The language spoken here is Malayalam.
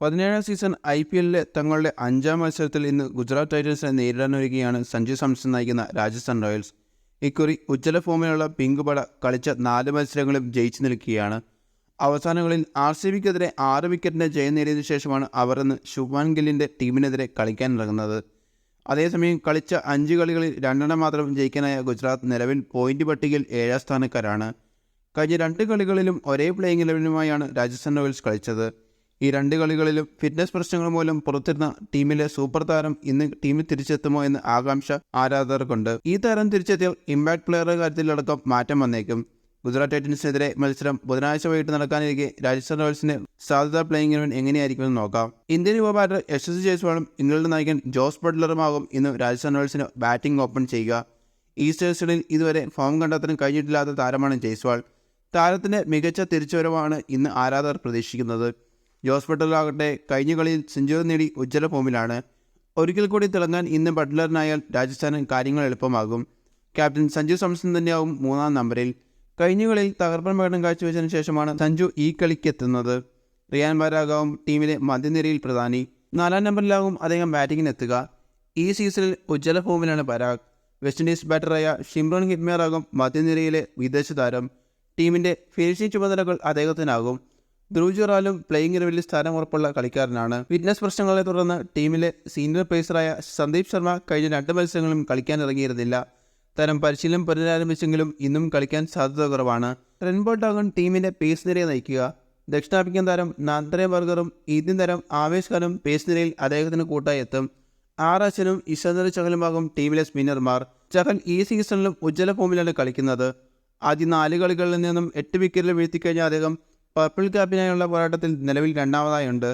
പതിനേഴാം സീസൺ ഐ പി എല്ലിലെ തങ്ങളുടെ അഞ്ചാം മത്സരത്തിൽ ഇന്ന് ഗുജറാത്ത് ടൈറ്റൻസിനെ നേരിടാനൊരുക്കുകയാണ് സഞ്ജു സാംസൺ നയിക്കുന്ന രാജസ്ഥാൻ റോയൽസ്. ഇക്കുറി ഉജ്ജ്വല ഫോമിലുള്ള പിങ്ക് പട കളിച്ച നാല് മത്സരങ്ങളും ജയിച്ചു നിൽക്കുകയാണ്. അവസാനങ്ങളിൽ ആർ സി ബിക്കെതിരെ ആറ് വിക്കറ്റിന്റെ ജയം നേടിയതിനു ശേഷമാണ് അവർ ഇന്ന് ശുഭ്മാൻ ഗില്ലിന്റെ ടീമിനെതിരെ കളിക്കാനിറങ്ങുന്നത് അതേസമയം കളിച്ച അഞ്ച് കളികളിൽ രണ്ടെണ്ണം മാത്രം ജയിക്കാനായ ഗുജറാത്ത് നിലവിൽ പോയിന്റ് പട്ടികയിൽ ഏഴാം സ്ഥാനക്കാരാണ്. കഴിഞ്ഞ രണ്ട് കളികളിലും ഒരേ പ്ലേയിങ് ഇലവനുമായാണ് രാജസ്ഥാൻ റോയൽസ് കളിച്ചത്. ഈ രണ്ട് കളികളിലും ഫിറ്റ്നസ് പ്രശ്നങ്ങൾ മൂലം പുറത്തിരുന്ന ടീമിലെ സൂപ്പർ താരം ഇന്ന് ടീമിൽ തിരിച്ചെത്തുമോ എന്ന ആകാംക്ഷ ആരാധകർക്കുണ്ട്. ഈ താരം തിരിച്ചെത്തിയാൽ ഇമ്പാക്ട് പ്ലെയറുടെ കാര്യത്തിലടക്കം മാറ്റം വന്നേക്കും. ഗുജറാത്ത് ടൈറ്റൻസിനെതിരെ മത്സരം ബുധനാഴ്ച വൈകിട്ട് നടക്കാനിരിക്കെ രാജസ്ഥാൻ റോയൽസിന്റെ സാധ്യത പ്ലേയിങ് ഇലവൻ എങ്ങനെയായിരിക്കുമെന്ന് നോക്കാം. ഇന്ത്യൻ യുവ ബാറ്റർ യശസ്വി ജയ്സ്വാളും ഇംഗ്ലണ്ട് നായകൻ ജോസ് ബട്ട്ലറുമാകും ഇന്ന് രാജസ്ഥാൻ റോയൽസിന് ബാറ്റിംഗ് ഓപ്പൺ ചെയ്യുക. ഈസ്റ്റേഴ്സിൽ ഇതുവരെ ഫോം കണ്ടെത്താൻ കഴിഞ്ഞിട്ടില്ലാത്ത താരമാണ് ജയ്സ്വാൾ. താരത്തിന്റെ മികച്ച തിരിച്ചുവരവാണ് ഇന്ന് ആരാധകർ പ്രതീക്ഷിക്കുന്നത്. ജോസ് ബട്ട്ലറാകട്ടെ കഴിഞ്ഞ കളിയിൽ സെഞ്ചുറി നേടി ഉജ്ജ്വല ഫോമിലാണ്. ഒരിക്കൽ കൂടി തിളങ്ങാൻ ഇന്ന് ബട്ട്ലറിനായാൽ രാജസ്ഥാന് കാര്യങ്ങൾ എളുപ്പമാകും. ക്യാപ്റ്റൻ സഞ്ജു സാംസൺ തന്നെയാവും മൂന്നാം നമ്പറിൽ. കഴിഞ്ഞ കളിയിൽ തകർപ്പൻ പ്രകടനം കാഴ്ചവെച്ചതിന് ശേഷമാണ് സഞ്ജു ഈ കളിക്ക് എത്തുന്നത്. റിയാൻ ബാരാഗാവും ടീമിലെ മധ്യനിരയിൽ പ്രധാനി. നാലാം നമ്പറിലാകും അദ്ദേഹം ബാറ്റിങ്ങിനെത്തുക ഈ സീസണിൽ ഉജ്ജ്വല ഫോമിലാണ് പരാഗ്. വെസ്റ്റ് ഇൻഡീസ് ബാറ്ററായ ഷിംറോൺ ഹിറ്റ്മേറാകും മധ്യനിരയിലെ വിദേശ താരം. ടീമിന്റെ ഫിനിഷിംഗ് ചുമതലകൾ അദ്ദേഹത്തിനാകും. ധ്രുവ് പ്ലേയിങ്ങിന് വലിയ സ്ഥാനം ഉറപ്പുള്ള കളിക്കാരനാണ്. ഫിറ്റ്നസ് പ്രശ്നങ്ങളെ തുടർന്ന് ടീമിലെ സീനിയർ പേസറായ സന്ദീപ് ശർമ്മ കഴിഞ്ഞ രണ്ട് മത്സരങ്ങളും കളിക്കാനിറങ്ങിയിരുന്നില്ല. തരം പരിശീലനം പുനരാരംഭിച്ചെങ്കിലും ഇന്നും കളിക്കാൻ സാധ്യത കുറവാണ്. റെൻബോട്ടാകും ടീമിന്റെ പേസ് നിരയെ നയിക്കുക. ദക്ഷിണാഫ്രിക്കൻ താരം നാന്ദ്രേ ബർഗറും ഇന്ത്യൻ താരം ആവേശ് ഖാനും പേസ് നിരയിൽ അദ്ദേഹത്തിന് കൂട്ടായി എത്തും. ആർ അച്ഛനും ചഹലുമാകും ടീമിലെ സ്പിന്നർമാർ. ചഹൽ ഈ സീസണിലും ഉജ്ജ്വല ഫോമിലാണ് കളിക്കുന്നത്. ആദ്യ നാല് കളികളിൽ നിന്നും എട്ട് വിക്കറ്റിൽ വീഴ്ത്തിക്കഴിഞ്ഞ അദ്ദേഹം പർപ്പിൾ ക്യാപ്പിനായുള്ള പോരാട്ടത്തിൽ നിലവിൽ രണ്ടാമതായുണ്ട്